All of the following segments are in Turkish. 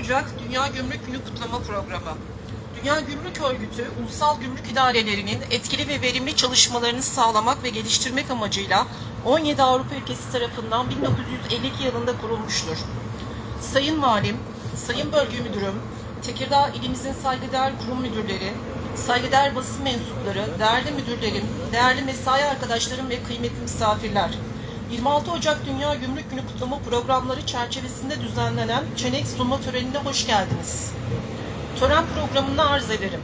Ocak Dünya Gümrük Günü Kutlama Programı. Dünya Gümrük Örgütü, ulusal gümrük idarelerinin etkili ve verimli çalışmalarını sağlamak ve geliştirmek amacıyla 17 Avrupa ülkesi tarafından 1952 yılında kurulmuştur. Sayın Valim, Sayın Bölge Müdürüm, Tekirdağ ilimizin saygıdeğer kurum müdürleri, saygıdeğer basın mensupları, değerli müdürlerim, değerli mesai arkadaşlarım ve kıymetli misafirler. 26 Ocak Dünya Gümrük Günü kutlama programları çerçevesinde düzenlenen çenek sunma törenine hoş geldiniz. Tören programını arz ederim.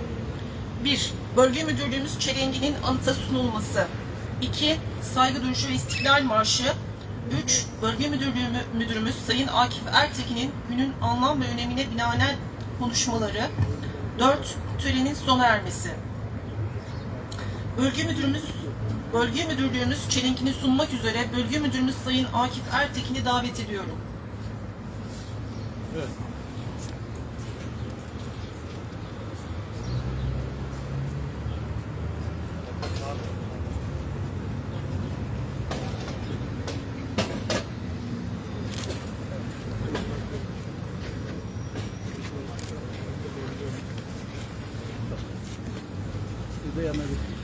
1. Bölge Müdürlüğümüz çelenginin anıta sunulması. 2. Saygı duruşu ve istiklal marşı. 3. Bölge Müdürlüğü Müdürümüz Sayın Akif Ertekin'in günün anlam ve önemine binaen konuşmaları. 4. Törenin sona ermesi. Bölge Müdürümüz Bölge Müdürlüğümüz çelenkini sunmak üzere Bölge Müdürümüz Sayın Akif Ertekin'i davet ediyorum. Evet. Siz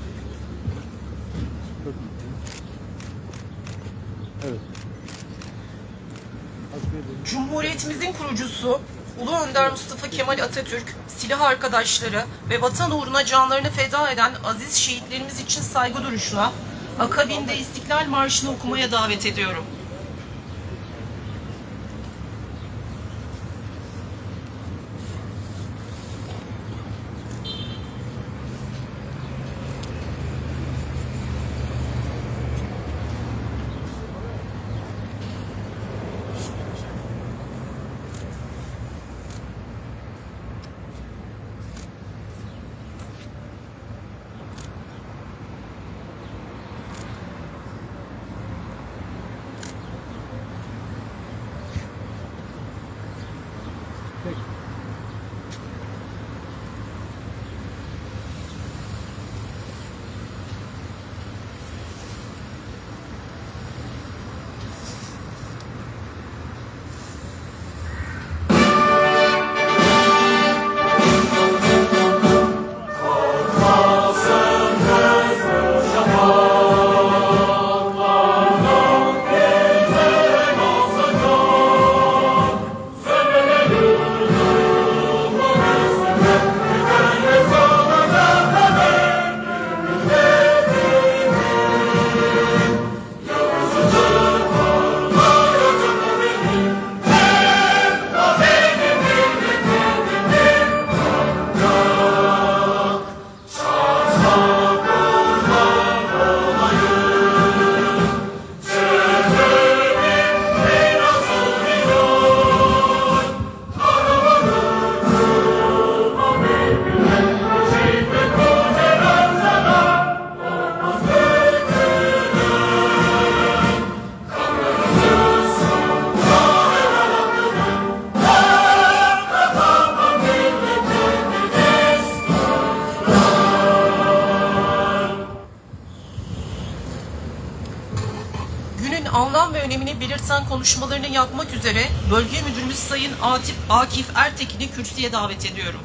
Cumhuriyetimizin kurucusu Ulu Önder Mustafa Kemal Atatürk, silah arkadaşları ve vatan uğruna canlarını feda eden aziz şehitlerimiz için saygı duruşuna, akabinde İstiklal Marşı'nı okumaya davet ediyorum. Peki. Günün önemini belirten konuşmalarını yapmak üzere Bölge Müdürümüz Sayın Atif, Akif Ertekin'i kürsüye davet ediyorum.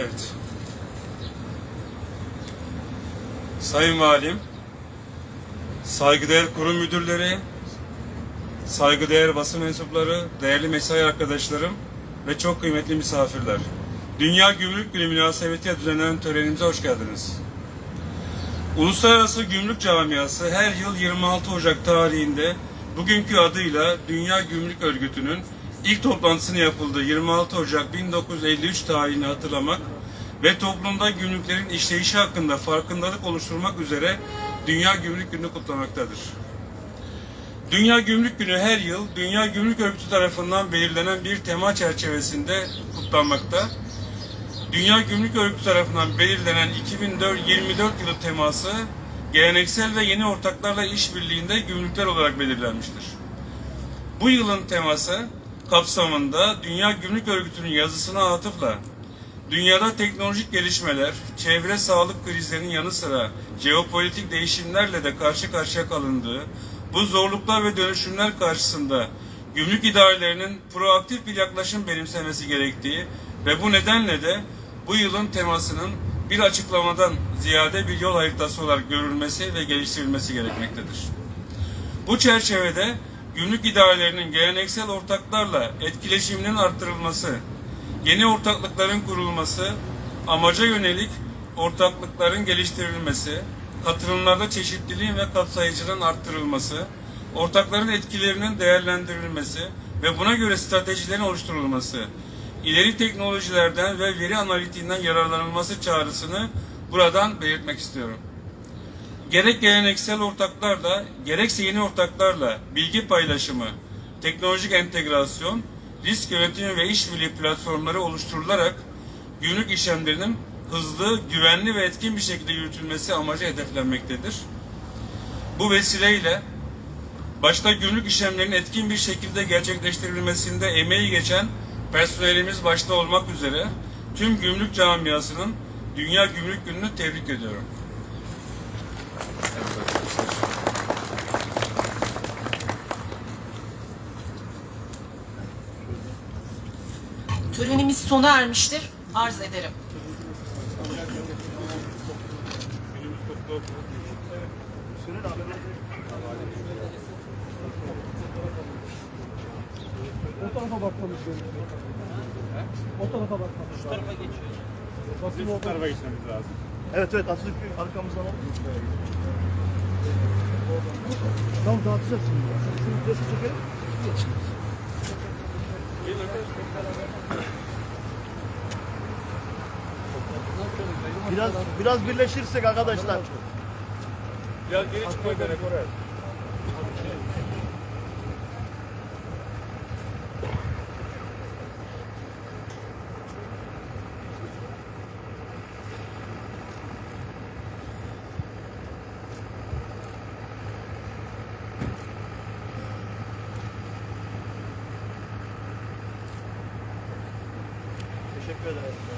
Evet. Sayın Valim, saygıdeğer kurum müdürleri, saygıdeğer basın mensupları, değerli mesai arkadaşlarım ve çok kıymetli misafirler. Dünya Gümrük Günü münasebetiyle düzenlenen törenimize hoş geldiniz. Uluslararası Gümrük Camiası her yıl 26 Ocak tarihinde bugünkü adıyla Dünya Gümrük Örgütü'nün ilk toplantısını yapıldığı 26 Ocak 1953 tarihini hatırlamak ve toplumda gümrüklerin işleyişi hakkında farkındalık oluşturmak üzere Dünya Gümrük Günü kutlamaktadır. Dünya Gümrük Günü her yıl Dünya Gümrük Örgütü tarafından belirlenen bir tema çerçevesinde kutlanmakta. Dünya Gümrük Örgütü tarafından belirlenen 2024 yılı teması geleneksel ve yeni ortaklarla işbirliğinde gümrükler olarak belirlenmiştir. Bu yılın teması kapsamında Dünya Gümrük Örgütü'nün yazısına atıfla dünyada teknolojik gelişmeler, çevre sağlık krizlerinin yanı sıra jeopolitik değişimlerle de karşı karşıya kalındığı, bu zorluklar ve dönüşümler karşısında gümrük idarelerinin proaktif bir yaklaşım benimsemesi gerektiği ve bu nedenle de bu yılın temasının bir açıklamadan ziyade bir yol haritası olarak görülmesi ve geliştirilmesi gerekmektedir. Bu çerçevede gümrük idarelerinin geleneksel ortaklarla etkileşiminin arttırılması, yeni ortaklıkların kurulması, amaca yönelik ortaklıkların geliştirilmesi, katılımlarda çeşitliliğin ve kapsayıcılığın arttırılması, ortakların etkilerinin değerlendirilmesi ve buna göre stratejilerin oluşturulması, ileri teknolojilerden ve veri analitiğinden yararlanılması çağrısını buradan belirtmek istiyorum gerek geleneksel ortaklarla, gerekse yeni ortaklarla bilgi paylaşımı, teknolojik entegrasyon, risk yönetimi ve işbirliği platformları oluşturularak gümrük işlemlerinin hızlı, güvenli ve etkin bir şekilde yürütülmesi amacı hedeflenmektedir. Bu vesileyle başta gümrük işlemlerinin etkin bir şekilde gerçekleştirilmesinde emeği geçen personelimiz başta olmak üzere tüm gümrük camiasının Dünya Gümrük Günü'nü tebrik ediyorum. Törenimiz sona ermiştir. Arz ederim. O tarafa bakmamız gerekiyor. O tarafa bakmamız lazım. Şu tarafa geçiyoruz. Basın o tarafa geçmemiz lazım. Evet evet Atatürk arkamızdan al. Tamam dağıtacağız şimdi. Şunu resim çekelim. Biraz biraz birleşirsek arkadaşlar. Biraz geri çıkmaya gerek oraya. Teşekkür ederim.